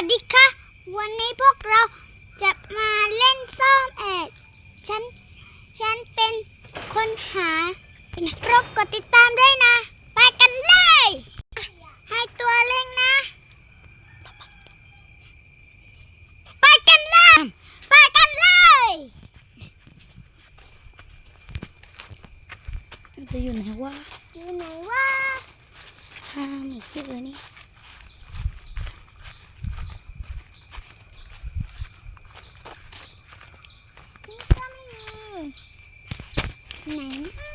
วัสดีค่ะ วันนี้พวกเราจะมาเล่นซ่อมแอบฉัน ฉันเป็นคนหาโปรดกดติดตามด้วยนะ ไปกันเลยอะให้ตัวเล่งนะ ไปกันเลย ไปกันเลยจะอยู่ไหนวะ อยู่ไหนวะห้ามอีกชื่อนี่นี่ก็ไม่มีไหนนะ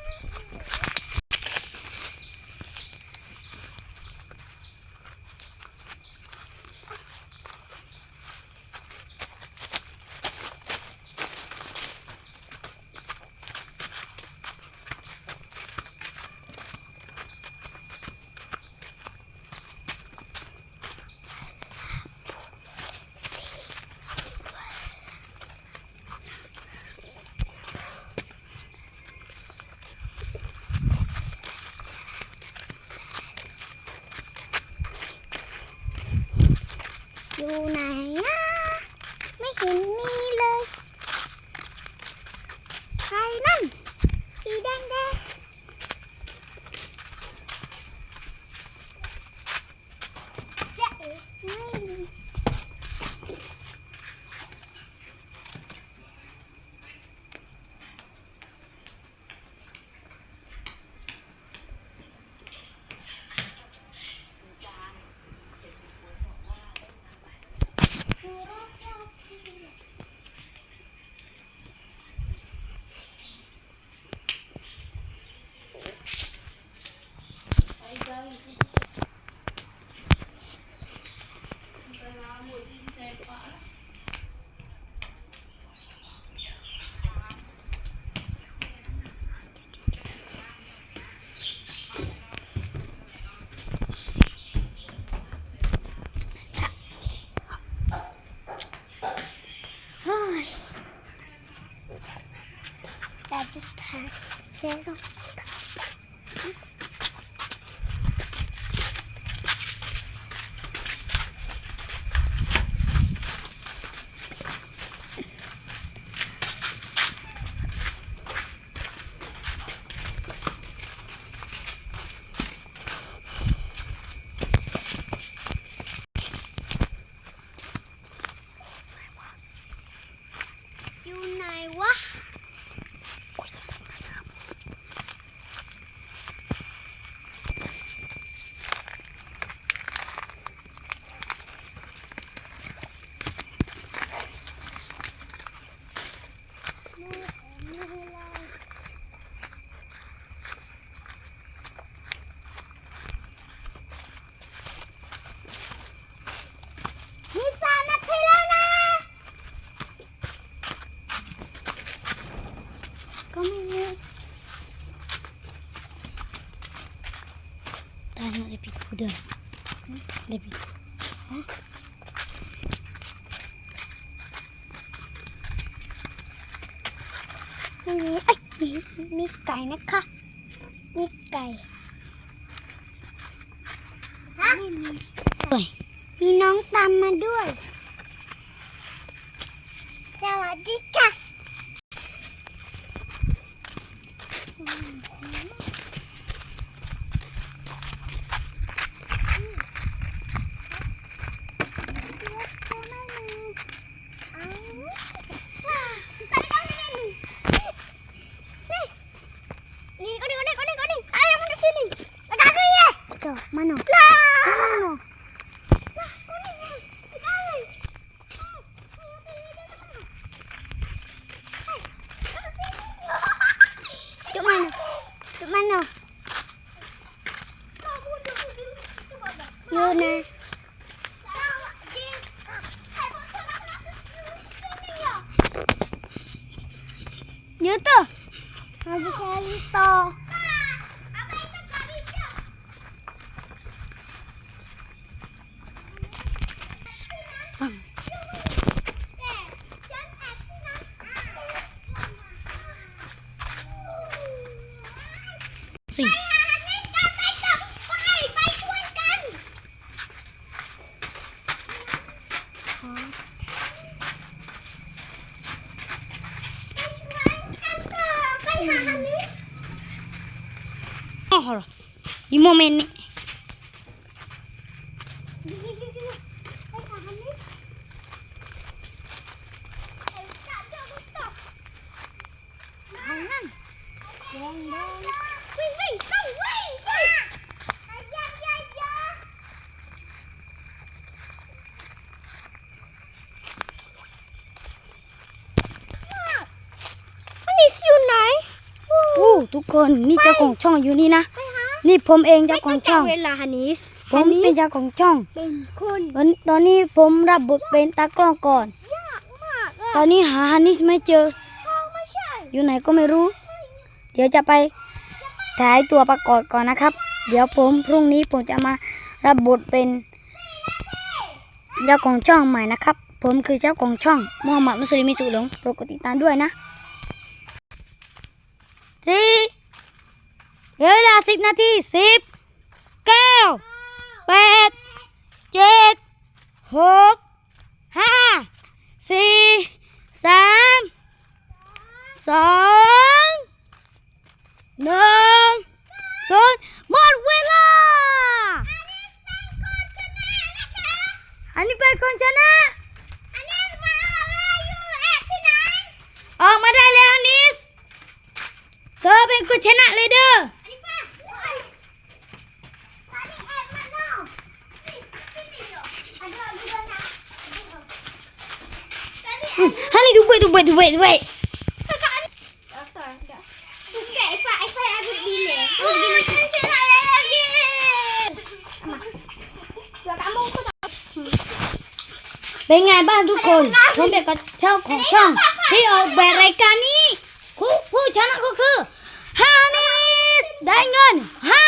อยู่ไหนนะไม่เห็นมีเลย ใครนั่น สีแดงแดงจะเอ๋ไม่มีโอ้ยแต่สุดท้ายเชื่อต้องอยู่ไหนวะ มีสามนาทีแล้วนะ ก็ไม่มี ได้มา ได้ปิดกูเดินได้ปิดไม่มีเอ้ยมีมีไก่นะคะมีไก่ไม่มีด้วยมีน้องตามมาด้วย สวัสดี 知 Oh, di momen ni. มันนี่อยู่ไหน อู้ ทุกคนนี่เจ้าของช่องอยู่นี่นะ นี่ผมเองเจ้าของช่อง เวลาฮันนิสผมเป็นเจ้าของช่อง เป็นคนวันตอนนี้ผมรับบทเป็นตากล้องก่อนยากมากตอนนี้หาฮันนี่ไม่เจอไม่ใช่อยู่ไหนก็ไม่รู้ เดี๋ยวจะไปถ่ายตัวประกอบก่อนนะครับ เดี๋ยวผมพรุ่งนี้ผมจะมารับบทเป็นเจ้าของช่องใหม่นะครับ ผมคือเจ้าของช่องมูฮัมหมัดมุสลิมมิสุหลงโปรดกดติดตามด้วยนะ สี่เหลือเวลาสิบนาทีสิบเก้าแปดเจ็ดหกห้าสี่สามสองหนึ่งศูนย์หมดเวลา อันนี้เป็นคนชนะ อันนี้มาอะไรอยู่แอบที่ไหน ออกมาได้แล้วนิส เธอเป็นคนชนะเลยเด้ออันนี้ป้าตอนนี้แอบมาเนาะนี่ที่นี่เหรออันนี้อันนี้ด้วยนะตอนนี้แอบฮันนี่ดูไปดูไปดูไปดูไปแล้วก็อันเอาสอนเดี๋ยวดูแกะไอ้ฟ้าไอ้ฟ้าไอ้บุญดีเลยบุญดีฉันชนะแล้วเย้มาเดี๋ยวตามมุกก็จะเป็นไงบ้างทุกคนผมเป็นกับเจ้าของช่อง ที่ออกแบบรายการนี้ผู้ผู้ชนะก็คือ ฮานิสได้เงินฮา